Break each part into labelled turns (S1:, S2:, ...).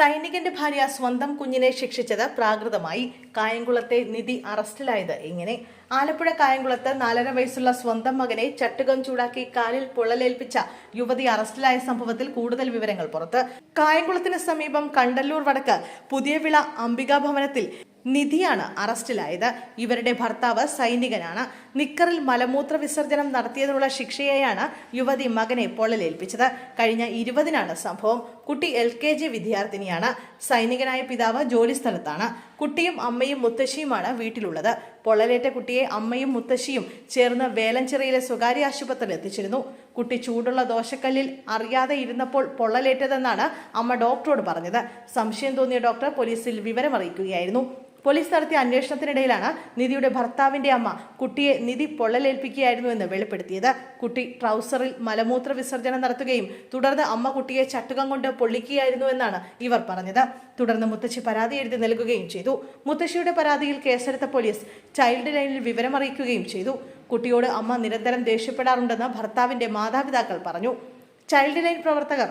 S1: സൈനികന്റെ ഭാര്യ സ്വന്തം കുഞ്ഞിനെ ശിക്ഷിച്ചത് പ്രാകൃതമായി. കായംകുളത്തെ നിധി അറസ്റ്റിലായത് ഇങ്ങനെ. ആലപ്പുഴ കായംകുളത്ത് നാലര വയസ്സുള്ള സ്വന്തം മകനെ ചട്ടുകം ചൂടാക്കി കാലിൽ പൊള്ളലേൽപ്പിച്ച യുവതി അറസ്റ്റിലായ സംഭവത്തിൽ കൂടുതൽ വിവരങ്ങൾ പുറത്ത്. കായംകുളത്തിന് സമീപം കണ്ടല്ലൂർ വടക്ക് പുതിയവിള അംബികാ ഭവനത്തിൽ നിധിയാണ് അറസ്റ്റിലായത്. ഇവരുടെ ഭർത്താവ് സൈനികനാണ്. നിക്കറിൽ മലമൂത്ര വിസർജനം നടത്തിയതിനുള്ള ശിക്ഷയായാണ് യുവതി മകനെ പൊള്ളലേൽപ്പിച്ചത്. കഴിഞ്ഞ ഇരുപതിനാണ് സംഭവം. കുട്ടി എൽ കെ ജി വിദ്യാർത്ഥിനിയാണ്. സൈനികനായ പിതാവ് ജോലിസ്ഥലത്താണ്. കുട്ടിയും അമ്മയും മുത്തശ്ശിയുമാണ് വീട്ടിലുള്ളത്. പൊള്ളലേറ്റ കുട്ടിയെ അമ്മയും മുത്തശ്ശിയും ചേർന്ന് വേലഞ്ചിറയിലെ സ്വകാര്യ ആശുപത്രിയിൽ എത്തിച്ചിരുന്നു. കുട്ടി ചൂടുള്ള ദോശക്കല്ലിൽ അറിയാതെ ഇരുന്നപ്പോൾ പൊള്ളലേറ്റതെന്നാണ് അമ്മ ഡോക്ടറോട് പറഞ്ഞത്. സംശയം തോന്നിയ ഡോക്ടർ പോലീസിൽ വിവരമറിയിക്കുകയായിരുന്നു. പോലീസ് നടത്തിയ അന്വേഷണത്തിനിടയിലാണ് നിധിയുടെ ഭർത്താവിന്റെ അമ്മ കുട്ടിയെ നിധി പൊള്ളലേൽപ്പിക്കുകയായിരുന്നുവെന്ന് വെളിപ്പെടുത്തിയത്. കുട്ടി ട്രൗസറിൽ മലമൂത്ര വിസർജനം നടത്തുകയും തുടർന്ന് അമ്മ കുട്ടിയെ ചട്ടുകം കൊണ്ട് പൊള്ളിക്കുകയായിരുന്നുവെന്നാണ് ഇവർ പറഞ്ഞത്. തുടർന്ന് മുത്തശ്ശി പരാതി എഴുതി നൽകുകയും ചെയ്തു. മുത്തശ്ശിയുടെ പരാതിയിൽ കേസെടുത്ത പോലീസ് ചൈൽഡ് ലൈനിൽ വിവരമറിയിക്കുകയും ചെയ്തു. കുട്ടിയോട് അമ്മ നിരന്തരം ദേഷ്യപ്പെടാറുണ്ടെന്ന് ഭർത്താവിന്റെ മാതാപിതാക്കൾ പറഞ്ഞു. ചൈൽഡ് ലൈൻ പ്രവർത്തകർ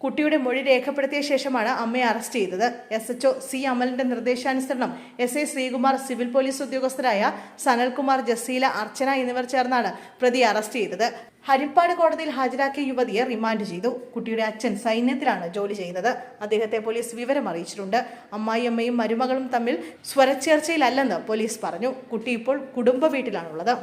S1: കുട്ടിയുടെ മൊഴി രേഖപ്പെടുത്തിയ ശേഷമാണ് അമ്മയെ അറസ്റ്റ് ചെയ്തത്. എസ് എച്ച്ഒ സി അമലിന്റെ നിർദ്ദേശാനുസരണം S I Sreekumar civil police ഉദ്യോഗസ്ഥരായ Sanalkumar Jaseela Archana എന്നിവർ ചേർന്നാണ് പ്രതിയെ അറസ്റ്റ് ചെയ്തത്. ഹരിപ്പാട് കോടതിയിൽ ഹാജരാക്കിയ യുവതിയെ റിമാൻഡ് ചെയ്തു. കുട്ടിയുടെ അച്ഛൻ സൈന്യത്തിലാണ് ജോലി ചെയ്യുന്നത്. അദ്ദേഹത്തെ പോലീസ് വിവരം അറിയിച്ചിട്ടുണ്ട്. അമ്മായിയമ്മയും മരുമകളും തമ്മിൽ സ്വരച്ചേർച്ചയിലല്ലെന്ന് പോലീസ് പറഞ്ഞു. കുട്ടി ഇപ്പോൾ കുടുംബ വീട്ടിലാണുള്ളത്.